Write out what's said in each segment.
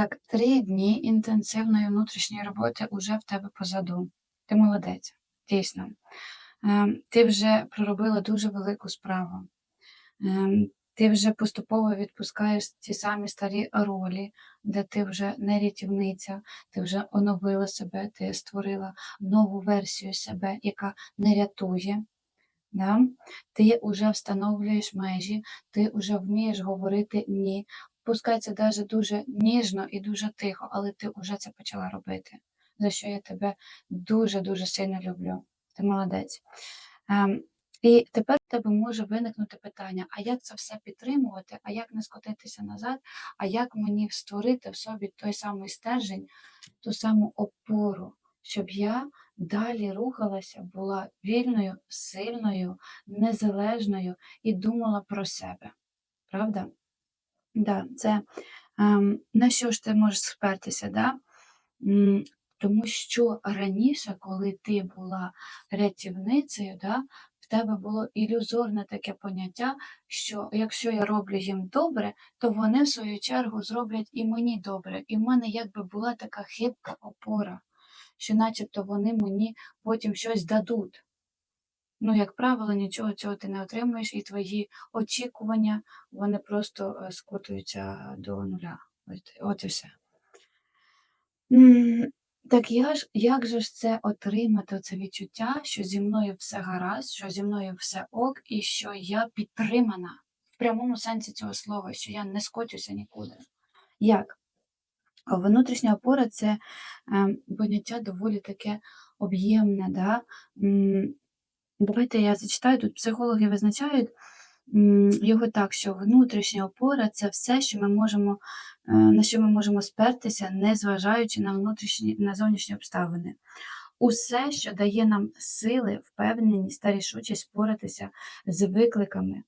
Так, три дні інтенсивної внутрішньої роботи уже в тебе позаду. Ти молодець, дійсно. Ем, Ти вже проробила дуже велику справу. Ем, Ти вже поступово відпускаєш ті самі старі ролі, де ти вже не рятівниця, ти вже оновила себе, ти створила нову версію себе, яка не рятує. Да? Ти вже встановлюєш межі, ти вже вмієш говорити ні. Пускай це навіть дуже ніжно і дуже тихо, але ти вже це почала робити, за що я тебе дуже-дуже сильно люблю. Ти молодець. Ем, і тепер в тебе може виникнути питання: а як це все підтримувати, а як не скотитися назад, а як мені створити в собі той самий стержень, ту саму опору, щоб я далі рухалася, була вільною, сильною, незалежною і думала про себе. Правда? Да, це ем, на що ж ти можеш спертися? Да? Тому що раніше, коли ти була рятівницею, да, в тебе було ілюзорне таке поняття, що якщо я роблю їм добре, то вони в свою чергу зроблять і мені добре. І в мене якби була така хибка опора, що начебто вони мені потім щось дадуть. Ну, як правило, нічого цього ти не отримуєш, і твої очікування вони просто е, скотуються до нуля. От, от і все. Так я ж, як же ж це отримати, це відчуття, що зі мною все гаразд, що зі мною все ок, і що я підтримана в прямому сенсі цього слова, що я не скочуся нікуди. Як? Внутрішня опора це е, поняття доволі таке об'ємне. Да? Давайте я зачитаю, тут психологи визначають його так, що внутрішня опора це все, що ми можемо, е, на що ми можемо спертися, незважаючи на внутрішні на зовнішні обставини. Усе, що дає нам сили, впевненість та рішучість впоратися з викликами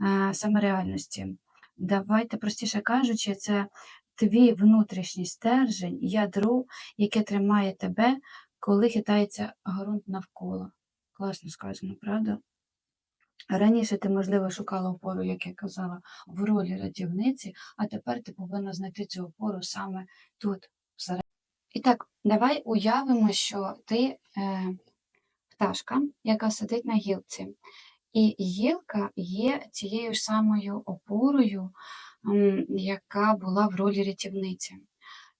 е, саме реальності. Давайте, простіше кажучи, це твій внутрішній стержень, ядро, яке тримає тебе, коли хитається ґрунт навколо. Класно сказано, правда? Раніше ти, можливо, шукала опору, як я казала, в ролі рятівниці, а тепер ти повинна знайти цю опору саме тут, всередині. І так, давай уявимо, що ти е, пташка, яка сидить на гілці. І гілка є тією ж самою опорою, яка була в ролі рятівниці.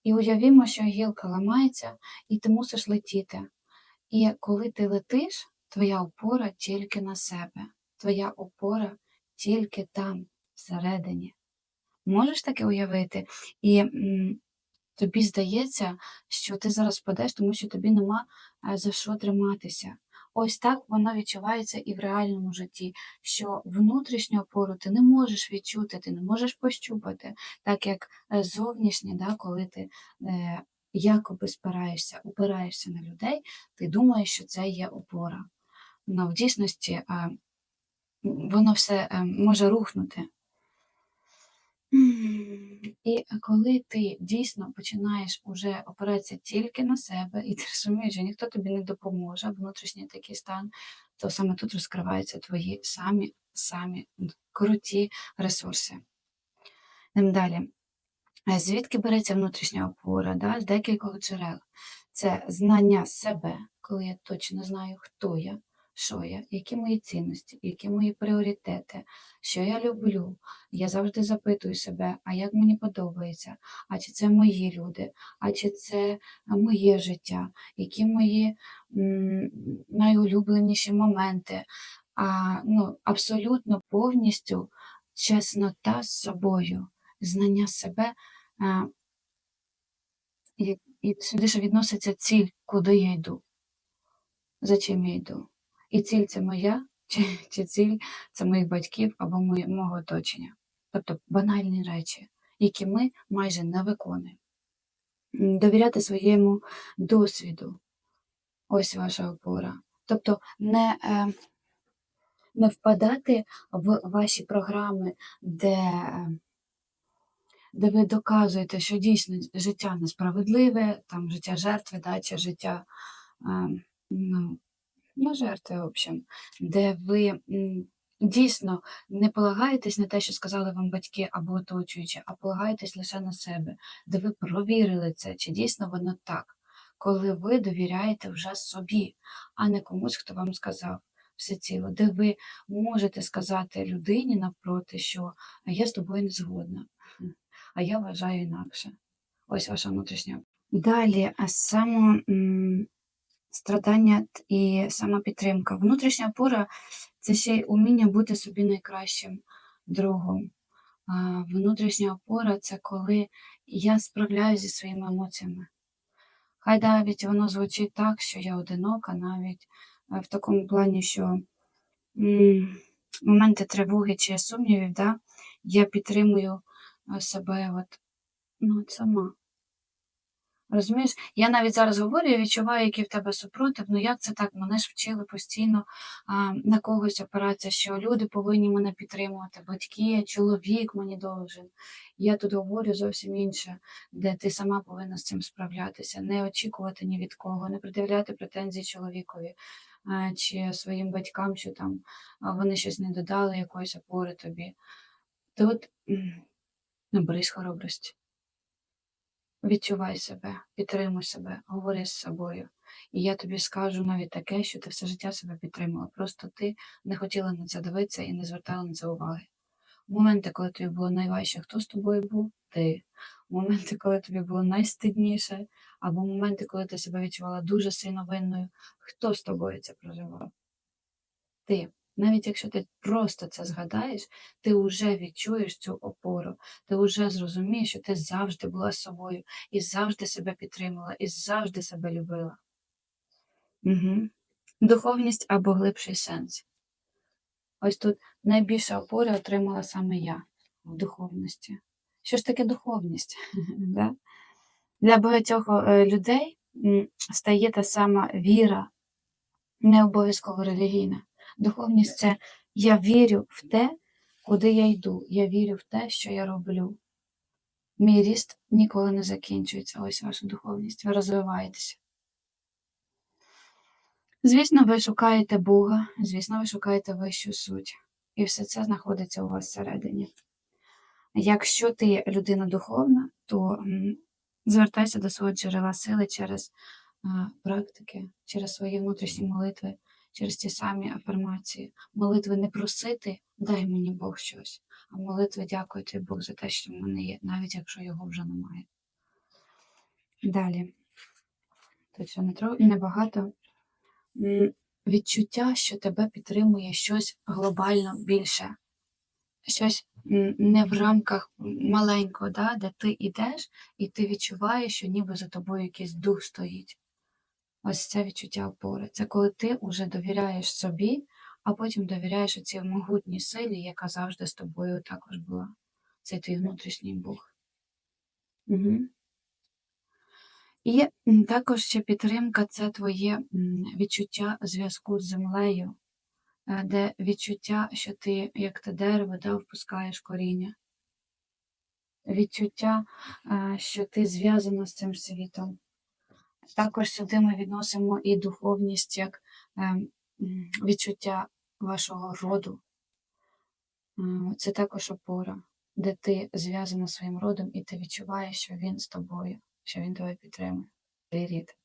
І уявімо, що гілка ламається, і ти мусиш летіти. І коли ти летиш, твоя опора тільки на себе, твоя опора тільки там, всередині. Можеш таке уявити? І м, тобі здається, що ти зараз впадеш, тому що тобі нема е, за що триматися. Ось так воно відчувається і в реальному житті, що внутрішню опору ти не можеш відчути, ти не можеш пощупати, так як е, зовнішнє, да, коли ти е, якоби спираєшся, опираєшся на людей, ти думаєш, що це є опора. Но в дійсності е, воно все е, може рухнути. І коли ти дійсно починаєш уже опиратися тільки на себе, і ти розумієш, що ніхто тобі не допоможе, внутрішній такий стан, то саме тут розкриваються твої самі самі круті ресурси. Йдемо далі. Е, Звідки береться внутрішня опора? Да? З декількох джерел. Це знання себе, коли я точно знаю, хто я, що я, які мої цінності, які мої пріоритети, що я люблю. Я завжди запитую себе, а як мені подобається, а чи це мої люди, а чи це моє життя, які мої м, найулюбленіші моменти. А, ну, абсолютно повністю чеснота з собою, знання себе. А, і, сюди ж відноситься ціль, куди я йду, за чим я йду. І ціль це моя, чи, чи ціль це моїх батьків або моє- мого оточення. Тобто банальні речі, які ми майже не виконуємо. Довіряти своєму досвіду. Ось ваша опора. Тобто не, е, не впадати в ваші програми, де, де ви доказуєте, що дійсно життя несправедливе, там життя жертви, да, чи життя е, ну, ну, жертви, в общем, де ви дійсно не полагаєтесь на те, що сказали вам батьки або оточуючі, а полагаєтесь лише на себе, де ви провірили це, чи дійсно воно так, коли ви довіряєте вже собі, а не комусь, хто вам сказав все ціло, де ви можете сказати людині навпроти, що я з тобою не згодна, а я вважаю інакше. Ось ваша внутрішня. Далі, а само страдання і самопідтримка. Внутрішня опора це ще й уміння бути собі найкращим другом. Внутрішня опора це коли я справляюся зі своїми емоціями. Хай навіть воно звучить так, що я одинока, навіть е, в такому плані, що моменти тривоги чи сумнівів, да, я підтримую е, себе от, ну, сама. Розумієш, я навіть зараз говорю, я відчуваю, який в тебе супротив. Ну як це так? Мене ж вчили постійно а, на когось опиратися, що люди повинні мене підтримувати, батьки, чоловік мені должен. Я тут говорю зовсім інше, де ти сама повинна з цим справлятися, не очікувати ні від кого, не пред'являти претензії чоловікові а, чи своїм батькам, що там вони щось не додали, якоїсь опори тобі. Тут наберись хоробрості. Відчувай себе, підтримуй себе, говори з собою. І я тобі скажу навіть таке, що ти все життя себе підтримала. Просто ти не хотіла на це дивитися і не звертала на це уваги. В моменти, коли тобі було найважче, хто з тобою був? Ти. В моменти, коли тобі було найстидніше, або в моменти, коли ти себе відчувала дуже сильно винною, хто з тобою це проживав? Ти. Навіть якщо ти просто це згадаєш, ти вже відчуєш цю опору, ти вже зрозумієш, що ти завжди була собою і завжди себе підтримала, і завжди себе любила. Угу. Духовність або глибший сенс. Ось тут найбільше опори отримала саме я в духовності. Що ж таке духовність? Да? Для багатьох е, людей стає та сама віра, не обов'язково релігійна. Духовність це я вірю в те, куди я йду. Я вірю в те, що я роблю. Мій ріст ніколи не закінчується. Ось ваша духовність. Ви розвиваєтеся. Звісно, ви шукаєте Бога, звісно, ви шукаєте вищу суть. І все це знаходиться у вас всередині. Якщо ти людина духовна, то звертайся до свого джерела сили через практики, через свої внутрішні молитви, через ті самі афірмації. Молитви не просити, дай мені Бог щось, а молитви тобі Бог за те, що в мене є, навіть якщо його вже немає. Далі. Тут ще не небагато. Відчуття, що тебе підтримує щось глобально більше. Щось не в рамках маленького, да, де ти йдеш, і ти відчуваєш, що ніби за тобою якийсь дух стоїть. Ось це відчуття опори. Це коли ти вже довіряєш собі, а потім довіряєш цій могутній силі, яка завжди з тобою також була. Це твій внутрішній Бог. Угу. І також ще підтримка це твоє відчуття зв'язку з землею, е, де відчуття, що ти, як те дерево, да, впускаєш коріння. Відчуття, е, що ти зв'язана з цим світом. Також сюди ми відносимо і духовність як е, відчуття вашого роду. Це також опора, де ти зв'язана своїм родом, і ти відчуваєш, що він з тобою, що він тебе підтримує. Рід.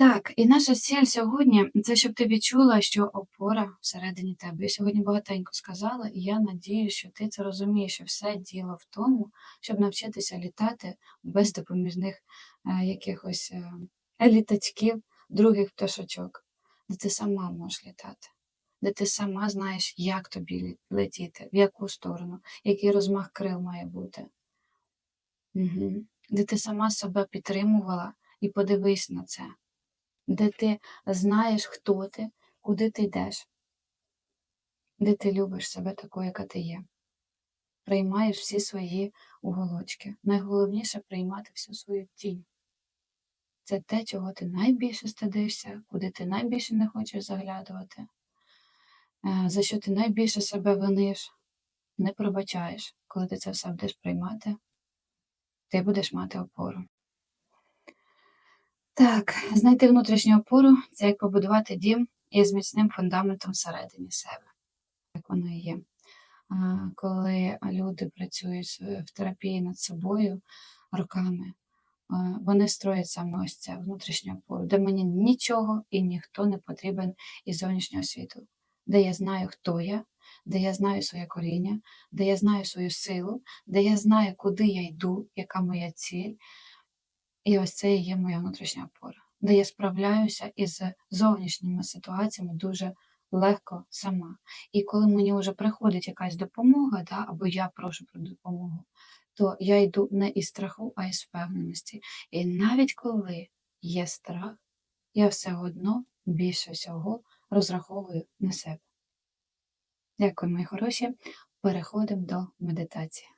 Так, і наша ціль сьогодні це щоб ти відчула, що опора всередині тебе. Я сьогодні багатенько сказала, і я надію, що ти це розумієш, що все діло в тому, щоб навчитися літати без допоміжних якихось е, літачків, других пташочок, де ти сама можеш літати, де ти сама знаєш, як тобі летіти, в яку сторону, який розмах крил має бути. Угу. Де ти сама себе підтримувала? І подивись на це. Де ти знаєш, хто ти, куди ти йдеш, де ти любиш себе такою, яка ти є. Приймаєш всі свої уголочки. Найголовніше приймати всю свою тінь. Це те, чого ти найбільше стидишся, куди ти найбільше не хочеш заглядувати, е, за що ти найбільше себе виниш, не пробачаєш, коли ти це все будеш приймати, ти будеш мати опору. Так, знайти внутрішню опору це як побудувати дім і з міцним фундаментом всередині себе. Як воно і є. Коли люди працюють в терапії над собою роками, вони строять саме ось це внутрішню опору, де мені нічого і ніхто не потрібен із зовнішнього світу, де я знаю, хто я, де я знаю своє коріння, де я знаю свою силу, де я знаю, куди я йду, яка моя ціль. І ось це і є моя внутрішня опора, де я справляюся із зовнішніми ситуаціями дуже легко сама. І коли мені вже приходить якась допомога, да, або я прошу про допомогу, то я йду не із страху, а із впевненості. І навіть коли є страх, я все одно більше всього розраховую на себе. Дякую, мої хороші. Переходимо до медитації.